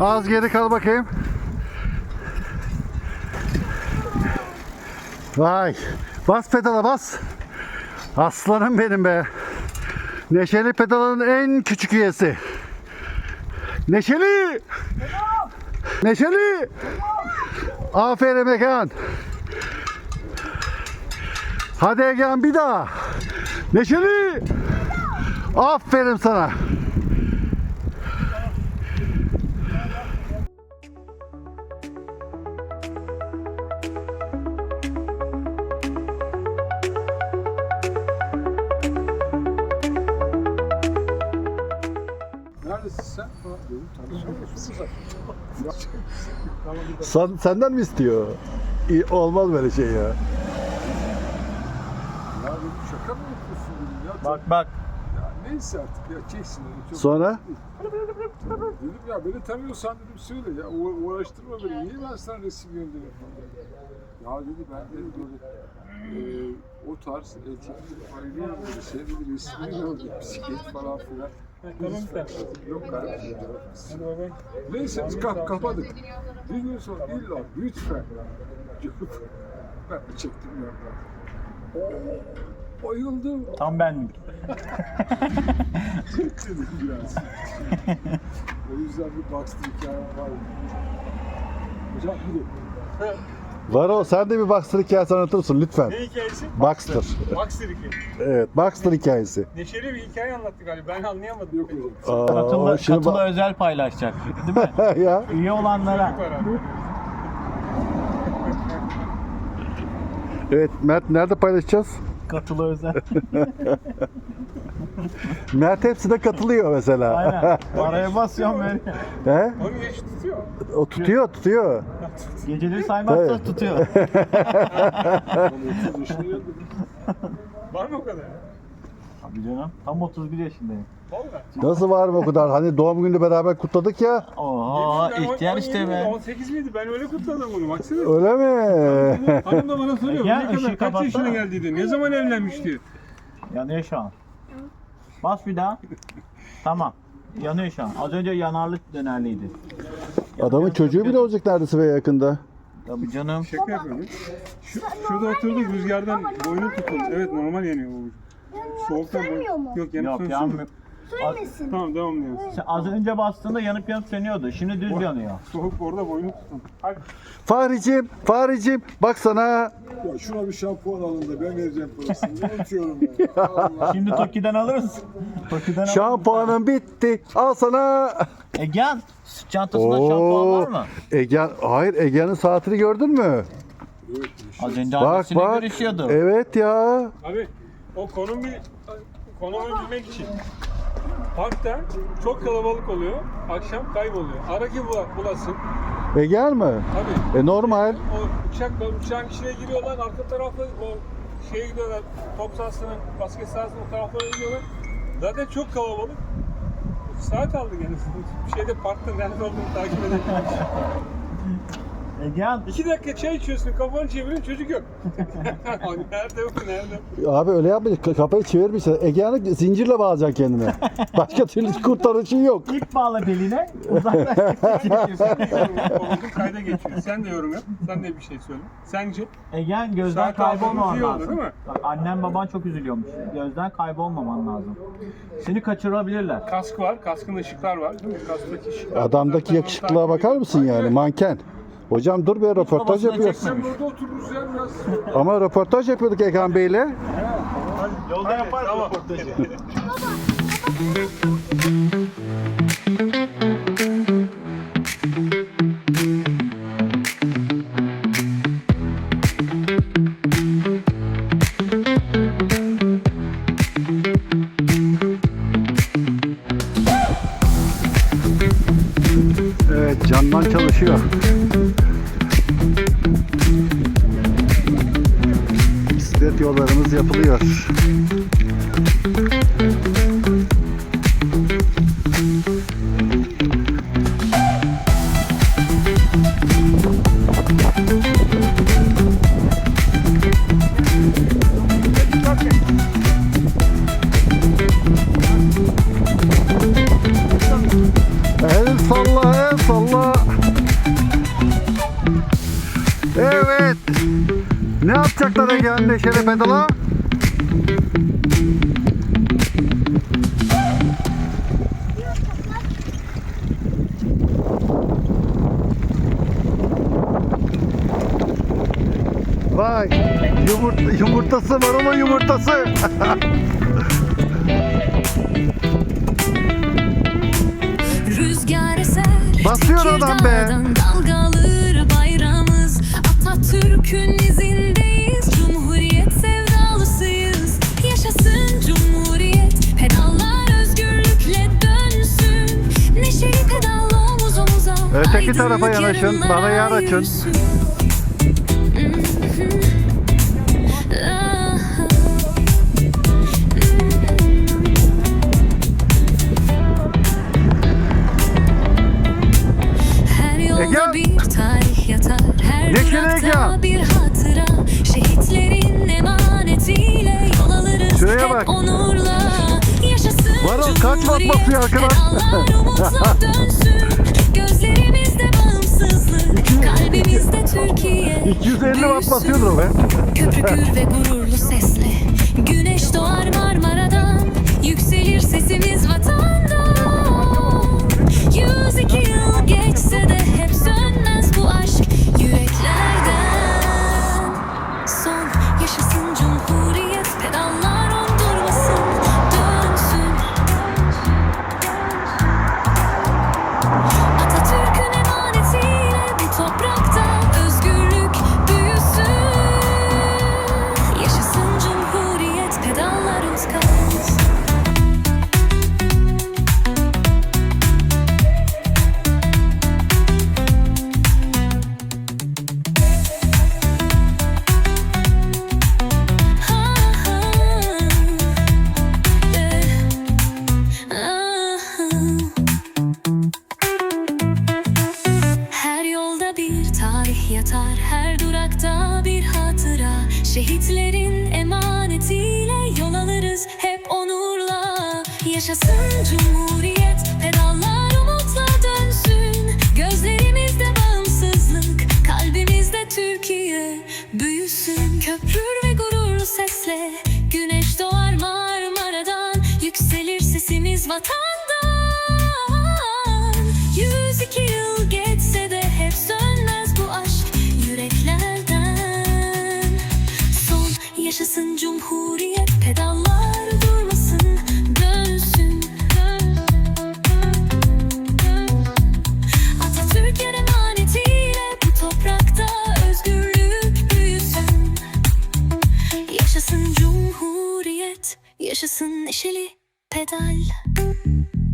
Az geri kal bakayım. Vay. Bas pedala bas. Aslanım benim be. Neşeli pedalın en küçük üyesi. Neşeli. Neşeli. Aferin Egehan. Hadi Egehan bir daha. Neşeli. Aferin sana. Sen? Falan diyorum. Tanışıyorsun. Sen, senden mi istiyor? İyi, olmaz böyle şey ya. Ya dedim şaka mı yapıyorsun dedim ya. Bak bak. Neyse artık ya çeksin onu. Çok Sonra? Dedim ya beni tanıyorsan dedim söyle ya uğra- uğraştırma beni. Niye ben sana resim gönderiyorum? Ya dedi ben de böyle e, o tarz etikli bayılıyorum böyle şey dedi resmini gördüm. Bisiklet falan filan. Yok kardeşim. Neyse biz kap kapadık. Bir gün sonra illa lütfen. ben de çektim ya. Bayıldım. Tam benlik. Çektim biraz. o yüzden bir Baxter hikayem var. Hocam bu da. Var o sen de bir Baxter hikayesi anlatır mısın lütfen? Ne hikayesi? Baxter. Baxter hikayesi. Evet Baxter hikayesi. Neşeli bir hikaye anlattı galiba. Ben anlayamadım. Yok hocam. Aa, Katılı, şimdi katılı ba- özel paylaşacak. Değil mi? ya Üye olanlara. Evet Mert nerede paylaşacağız? Katılı özel. Mert hepsine katılıyor mesela. Aynen. Paraya basıyorum böyle. He? Onu geç tutuyor. O tutuyor tutuyor. Geceleri saymazsa Tabii. tutuyor. 30 yaşında geldim. Var mı o kadar? Abi canım. Tam 31 yaşındayım. Nasıl var mı o kadar? Hani doğum günü beraber kutladık ya. Oha Ben ihtiyar 17 işte miydi, be. 18 miydi? Ben öyle kutladım bunu. Baksana. Öyle mi? Hanım da bana soruyor. Ya, ne kadar, kaç kapatsana. yaşına geldiydi? Ne zaman evlenmişti? Yanıyor şu an. Bas bir daha. Tamam. Yanıyor şu an. Az önce yanarlık dönerliydi. Adamın çocuğu bile olacak neredeyse ve yakında. Tabii canım. Şaka yapıyorum. Şu, şurada oturduk rüzgardan boynu tutuldu. Evet normal yanıyor bu. Soğuktan boynu. Sönmüyor mu? Yok yanıp Yok sönsün yanmıyor. Sönmesin. Tamam devam ediyoruz. Sen az önce bastığında yanıp yanıp sönüyordu. Şimdi düz yanıyor. Soğuk orada boynu tutun. Hadi. Faricim, Faricim bak sana. Ya şuna bir şampuan alın da ben vereceğim parasını. Unutuyorum ben. Allah. Şimdi Toki'den alırız. Toki'den alırız. Şampuanın bitti. Al sana. Egehan, sırt çantasında şampuan var mı? Ege, hayır Ege'nin saatini gördün mü? Az önce Bak annesiyle bak. görüşüyordu. Evet ya. Abi o konum bil, konumu bilmek için parkta çok kalabalık oluyor. Akşam kayboluyor. Ara ki bula, bulasın. Ege'nin mi? Abi E normal. o uçakla uçağın içine giriyorlar. Arka tarafta o şeye gidiyorlar. Top sahasının, basket sahasının o taraflara gidiyorlar. Zaten çok kalabalık. Saat aldı gene. Şeyde parkta nerede olduğunu takip Egehan, İki dakika çay içiyorsun, kafanı çeviriyorsun, çocuk yok. Nerede yok, nerede? Abi öyle yapmayın. K- Kafayı çevirmişler. Ege'ni zincirle bağlayacaksın kendine. Başka türlü kurtarıcı yok. ip bağla beline, uzaklaştık. Kayda geçiyor. Sen de yorum yap. Sen de bir şey söyle. Sence? Egehan gözden Saat kaybolmaman iyi oldu, lazım. değil mi? Bak, annem baban çok üzülüyormuş. Gözden kaybolmaman lazım. Seni kaçırabilirler. Kask var, kaskın ışıklar var. Değil mi? Kasktaki ışıklar. Adamdaki yakışıklığa bakar mısın yani? Manken. Hocam dur bir röportaj. Sen burada otururuz ya biraz. Ama röportaj yapıyorduk Egehan Bey'le. Yolda yaparız tamam. röportajı. Evet candan çalışıyor. Evet yollarımız yapılıyor. El salla, el salla. Evet. Ne yapacaklar Ege Anne Şeref Edal'a? Vay yumurt yumurtası var ama yumurtası. Basıyor adam be. Karşı tarafa yanaşın, bana yer açın. Ege! Yeşil Ege! Şuraya bak. Varol kaç watt basıyor arkadan? 250 watt basıyordur o be. Köprükür ve gururlu ses. 셔 산중 우리의 cristal.